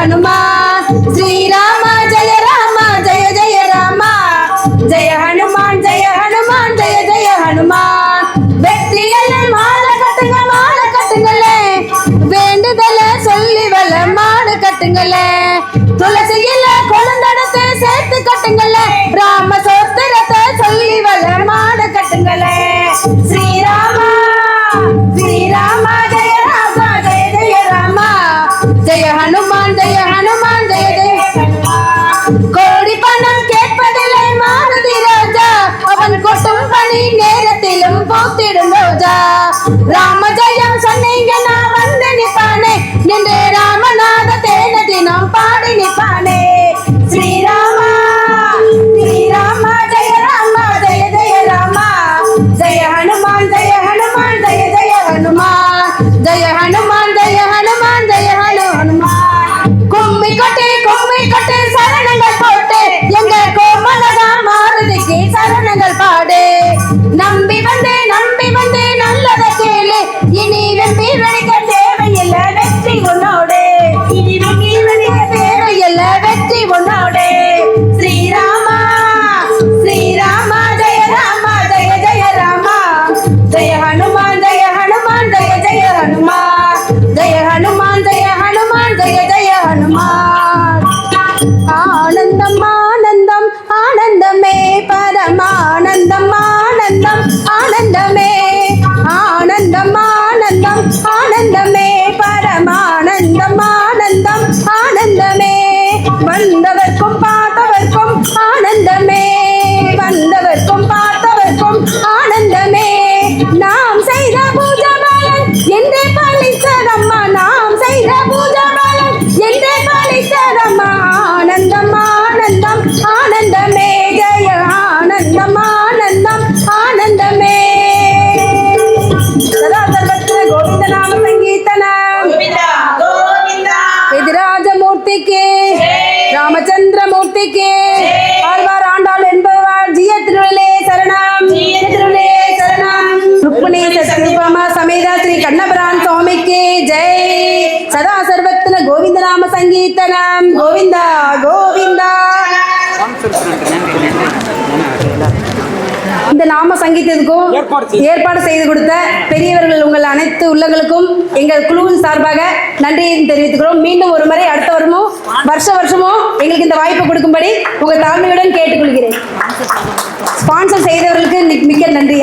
ஹனுமான் ஸ்ரீராம நேரத்திலும் போத்திடும் ரோஜா ராம ஜெயம் சொன்னீங்க நான் வந்து நிப்பானே. நின்று ராமநாத தேன தினம் பாடி நிப்பானே. ஸ்ரீராமா ஸ்ரீராம ஜெய ராம ஜெய ஜெய ராம. ஜெய ஹனுமான் ஜெய ஹனுமான் ஜெய ஜெய ஹனுமான். ஜெய ஹனுமான் ஜெய ஹனுமான் ஜெய ஹனு ஹனுமான். கும்மி கொட்டு கும்மி கொட்டு சரணங்கள் போட்டு எங்க கோமலகா மாருதிக்கு சரணங்கள் பாடு pa சதா சர்வத்திர கோவிந்த நாம சங்கீர்த்தனம் எதிராஜமூர்த்திக்கு ராமச்சந்திரமூர்த்திக்கு ஆழ்வார் ஆண்டாள் என்பவர் ஜிய திருவிழே சரணம். திருவிழே சரணம். ருக்மிணி சத்யபாமா சமேதா ஸ்ரீ கண்ணபிரான் சுவாமிக்கு ஜெய். சதா சர்வத்திர கோவிந்த நாம சங்கீர்த்தனம். கோவிந்தா கோவிந்தா. இந்த நாம சங்கீதத்துக்கும் ஏற்பாடு செய்து கொடுத்த பெரியவர்கள் உங்கள் அனைத்து உள்ளங்களுக்கும் எங்கள் குழுவின் சார்பாக நன்றியை தெரிவித்துக்கிறோம். மீண்டும் ஒரு முறை அடுத்த வருமோ வருஷ வருஷமும் எங்களுக்கு இந்த வாய்ப்பு கொடுக்கும்படி உங்கள் தாழ்மையுடன் கேட்டுக்கொள்கிறேன். ஸ்பான்சர் செய்தவர்களுக்கு மிக்க நன்றி.